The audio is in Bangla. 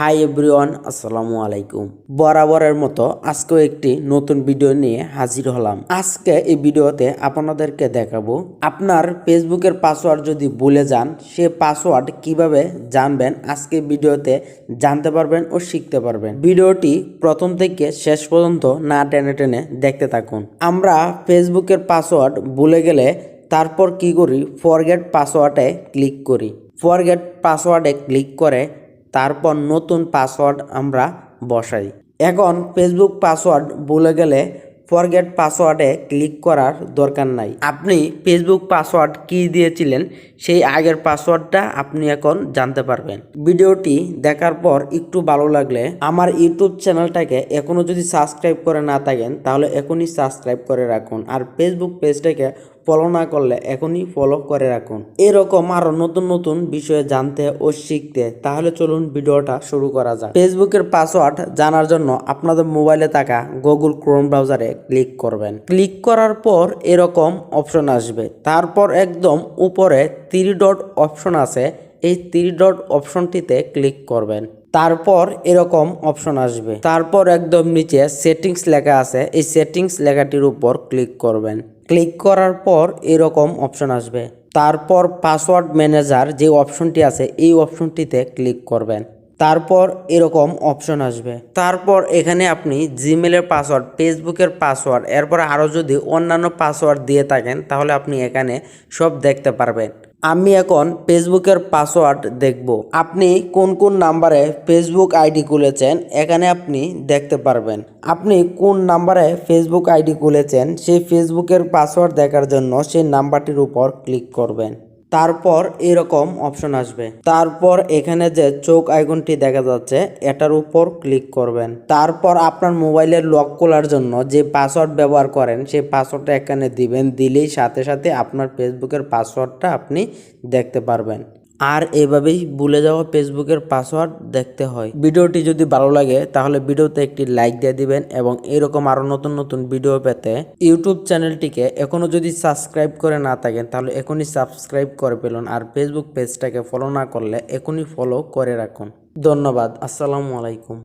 হাই এভরিওয়ান, আসসালামু আলাইকুম। বরাবরের মতো আজকেও একটি নতুন ভিডিও নিয়ে হাজির হলাম। আজকে এই ভিডিওতে আপনাদেরকে দেখাবো, আপনার ফেসবুকের পাসওয়ার্ড যদি ভুলে যান, সে পাসওয়ার্ড কীভাবে জানবেন আজকে ভিডিওতে জানতে পারবেন ও শিখতে পারবেন। ভিডিওটি প্রথম থেকে শেষ পর্যন্ত না টেনে টেনে দেখতে থাকুন। আমরা ফেসবুকের পাসওয়ার্ড ভুলে গেলে তারপর কি করি? ফরগেট পাসওয়ার্ডে ক্লিক করি। ফরগেট পাসওয়ার্ডে ক্লিক করে তারপর নতুন পাসওয়ার্ড আমরা বসাই। এখন ফেসবুক পাসওয়ার্ড ভুলে গেলে ফরগেট পাসওয়ার্ডে ক্লিক করার দরকার নাই। আপনি ফেসবুক পাসওয়ার্ড কি দিয়েছিলেন, সেই আগের পাসওয়ার্ডটা আপনি এখন জানতে পারবেন। ভিডিওটি দেখার পর একটু ভালো লাগলে আমার ইউটিউব চ্যানেলটাকে এখনও যদি সাবস্ক্রাইব করে না থাকেন, তাহলে এখনই সাবস্ক্রাইব করে রাখুন। আর ফেসবুক পেজটাকে ফলো না করলে এখনই ফলো করে রাখুন। এরকম আরও নতুন নতুন বিষয়ে জানতে ও শিখতে তাহলে চলুন ভিডিওটা শুরু করা যাক। ফেসবুকের পাসওয়ার্ড জানার জন্য আপনাদের মোবাইলে থাকা গুগল ক্রোম ব্রাউজারে ক্লিক করবেন। ক্লিক করার পর এরকম অপশন আসবে। তারপর একদম উপরে থ্রি ডট অপশন আছে। এই থ্রি ডট অপশনটিতে ক্লিক করবেন। তারপর এরকম অপশন আসবে। তারপর একদম নিচে সেটিংস লেখা আছে। এই সেটিংস লেখাটির উপর ক্লিক করবেন। ক্লিক করার পর এরকম অপশন আসবে। তারপর পাসওয়ার্ড ম্যানেজার যে অপশনটি আছে, এই অপশনটিতে ক্লিক করবেন। তারপর এরকম অপশন আসবে। তারপর এখানে আপনি জিমেলের পাসওয়ার্ড ফেসবুকের পাসওয়ার্ড এরপর আরও যদি অন্যান্য পাসওয়ার্ড দিয়ে থাকেন, তাহলে আপনি এখানে সব দেখতে পারবেন। আমি এখন ফেসবুকের পাসওয়ার্ড দেখব। আপনি কোন কোন নাম্বারে ফেসবুক আইডি খুলেছেন, এখানে আপনি দেখতে পারবেন। আপনি কোন নাম্বারে ফেসবুক আইডি খুলেছেন, সেই ফেসবুকের পাসওয়ার্ড দেখার জন্য সেই নাম্বারটির উপর ক্লিক করবেন। তারপর এরকম অপশন আসবে। তারপর এখানে যে চোখ আইকনটি দেখা যাচ্ছে, এটার উপর ক্লিক করবেন। তারপর আপনার মোবাইলের লক খোলার জন্য যে পাসওয়ার্ড ব্যবহার করেন, সেই পাসওয়ার্ডটা এখানে দিবেন। দিলেই সাথে সাথে আপনার ফেসবুকের পাসওয়ার্ডটা আপনি দেখতে পারবেন। আর এভাবেই ভুলে যাওয়া ফেসবুকের পাসওয়ার্ড দেখতে হয়। ভিডিওটি যদি ভালো লাগে, তাহলে ভিডিওতে একটি লাইক দিয়ে দিবেন এবং এরকম আরও নতুন নতুন ভিডিও পেতে ইউটিউব চ্যানেলটিকে এখনও যদি সাবস্ক্রাইব করে না থাকেন, তাহলে এখনই সাবস্ক্রাইব করে ফেলুন আর ফেসবুক পেজটাকে ফলো না করলে এখনই ফলো করে রাখুন। ধন্যবাদ, আসসালামু আলাইকুম।